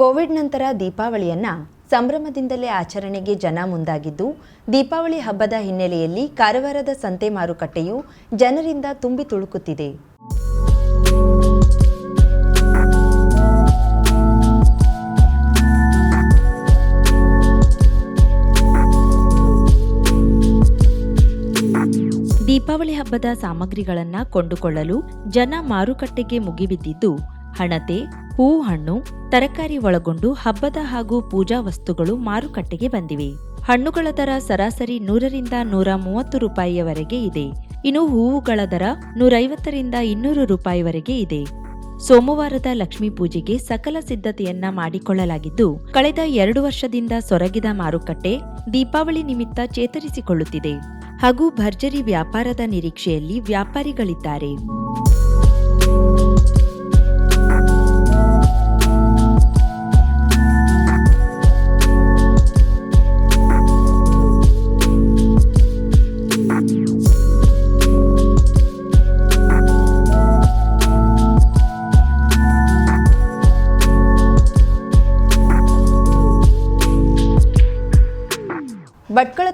Covid ನಂತರ ದೀಪಾವಳಿಯನ್ನ ಸಂಭ್ರಮದಿಂದಲೇ ಆಚರಣೆಗೆ ಜನ ಮುಂದಾಗಿದ್ದು, ದೀಪಾವಳಿ ಹಬ್ಬದ ಹಿನ್ನೆಲೆಯಲ್ಲಿ ಕಾರವಾರದ ಸಂತೆ ಮಾರುಕಟ್ಟೆಯು ಜನರಿಂದ ತುಂಬಿ ತುಳುಕುತ್ತಿದೆ. ದೀಪಾವಳಿ ಹಬ್ಬದ ಸಾಮಗ್ರಿಗಳನ್ನು ಕೊಂಡುಕೊಳ್ಳಲು ಜನ ಮಾರುಕಟ್ಟೆಗೆ ಮುಗಿಬಿದ್ದಿದ್ದು ಹಣತೆ ಹೂ ಹಣ್ಣು ತರಕಾರಿ ಒಳಗೊಂಡು ಹಬ್ಬದ ಹಾಗೂ ಪೂಜಾ ವಸ್ತುಗಳು ಮಾರುಕಟ್ಟೆಗೆ ಬಂದಿವೆ. ಹಣ್ಣುಗಳ ದರ ಸರಾಸರಿ ನೂರರಿಂದ ನೂರ ಮೂವತ್ತು ರೂಪಾಯಿಯವರೆಗೆ ಇದೆ. ಇನ್ನು ಹೂವುಗಳ ದರ ನೂರೈವತ್ತರಿಂದ ಇನ್ನೂರು ರೂಪಾಯಿವರೆಗೆ ಇದೆ. ಸೋಮವಾರದ ಲಕ್ಷ್ಮೀ ಪೂಜೆಗೆ ಸಕಲ ಸಿದ್ಧತೆಯನ್ನ ಮಾಡಿಕೊಳ್ಳಲಾಗಿದ್ದು, ಕಳೆದ ಎರಡು ವರ್ಷದಿಂದ ಸೊರಗಿದ ಮಾರುಕಟ್ಟೆ ದೀಪಾವಳಿ ನಿಮಿತ್ತ ಚೇತರಿಸಿಕೊಳ್ಳುತ್ತಿದೆ. ಹಾಗೂ ಭರ್ಜರಿ ವ್ಯಾಪಾರದ ನಿರೀಕ್ಷೆಯಲ್ಲಿ ವ್ಯಾಪಾರಿಗಳಿದ್ದಾರೆ.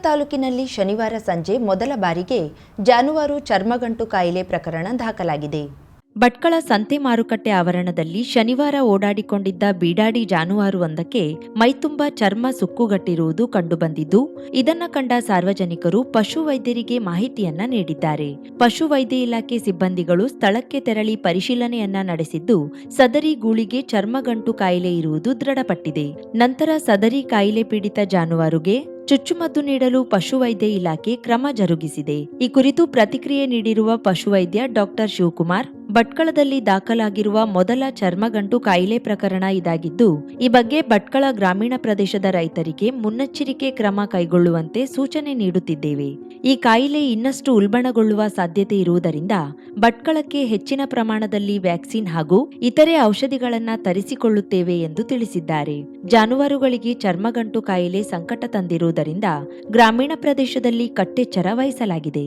ತಾಲೂಕಿನಲ್ಲಿ ಶನಿವಾರ ಸಂಜೆ ಮೊದಲ ಬಾರಿಗೆ ಜಾನುವಾರು ಚರ್ಮಗಂಟು ಕಾಯಿಲೆ ಪ್ರಕರಣ ದಾಖಲಾಗಿದೆ. ಭಟ್ಕಳ ಸಂತೆ ಮಾರುಕಟ್ಟೆ ಆವರಣದಲ್ಲಿ ಶನಿವಾರ ಓಡಾಡಿಕೊಂಡಿದ್ದ ಬೀಡಾಡಿ ಜಾನುವಾರುವೊಂದಕ್ಕೆ ಮೈತುಂಬ ಚರ್ಮ ಸುಕ್ಕುಗಟ್ಟಿರುವುದು ಕಂಡುಬಂದಿದ್ದು, ಇದನ್ನ ಕಂಡ ಸಾರ್ವಜನಿಕರು ಪಶುವೈದ್ಯರಿಗೆ ಮಾಹಿತಿಯನ್ನ ನೀಡಿದ್ದಾರೆ. ಪಶುವೈದ್ಯ ಇಲಾಖೆ ಸಿಬ್ಬಂದಿಗಳು ಸ್ಥಳಕ್ಕೆ ತೆರಳಿ ಪರಿಶೀಲನೆಯನ್ನ ನಡೆಸಿದ್ದು, ಸದರಿ ಗೂಳಿಗೆ ಚರ್ಮಗಂಟು ಕಾಯಿಲೆ ಇರುವುದು ದೃಢಪಟ್ಟಿದೆ. ನಂತರ ಸದರಿ ಕಾಯಿಲೆ ಪೀಡಿತ ಜಾನುವಾರುಗೆ ಚುಚ್ಚುಮದ್ದು ನೀಡಲು ಪಶುವೈದ್ಯ ಇಲಾಖೆ ಕ್ರಮ ಜರುಗಿಸಿದೆ. ಈ ಕುರಿತು ಪ್ರತಿಕ್ರಿಯೆ ನೀಡಿರುವ ಪಶುವೈದ್ಯ ಡಾಕ್ಟರ್ ಶಿವಕುಮಾರ್ ಭಟ್ಕಳದಲ್ಲಿ ದಾಖಲಾಗಿರುವ ಮೊದಲ ಚರ್ಮಗಂಟು ಕಾಯಿಲೆ ಪ್ರಕರಣ ಇದಾಗಿದ್ದು, ಈ ಬಗ್ಗೆ ಭಟ್ಕಳ ಗ್ರಾಮೀಣ ಪ್ರದೇಶದ ರೈತರಿಗೆ ಮುನ್ನೆಚ್ಚರಿಕೆ ಕ್ರಮ ಕೈಗೊಳ್ಳುವಂತೆ ಸೂಚನೆ ನೀಡುತ್ತಿದ್ದೇವೆ. ಈ ಕಾಯಿಲೆ ಇನ್ನಷ್ಟು ಉಲ್ಬಣಗೊಳ್ಳುವ ಸಾಧ್ಯತೆ ಇರುವುದರಿಂದ ಭಟ್ಕಳಕ್ಕೆ ಹೆಚ್ಚಿನ ಪ್ರಮಾಣದಲ್ಲಿ ವ್ಯಾಕ್ಸಿನ್ ಹಾಗೂ ಇತರೆ ಔಷಧಿಗಳನ್ನ ತರಿಸಿಕೊಳ್ಳುತ್ತೇವೆ ಎಂದು ತಿಳಿಸಿದ್ದಾರೆ. ಜಾನುವಾರುಗಳಿಗೆ ಚರ್ಮಗಂಟು ಕಾಯಿಲೆ ಸಂಕಟ ತಂದಿರುವುದರಿಂದ ಗ್ರಾಮೀಣ ಪ್ರದೇಶದಲ್ಲಿ ಕಟ್ಟೆಚ್ಚರ ವಹಿಸಲಾಗಿದೆ.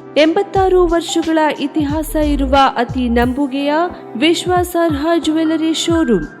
ಎಂಬತ್ತಾರು ವರ್ಷಗಳ ಇತಿಹಾಸ ಇರುವ ಅತಿ ನಂಬುಗೆಯ ವಿಶ್ವಾಸಾರ್ಹ ಜ್ಯುವೆಲರಿ ಶೋರೂಮ್.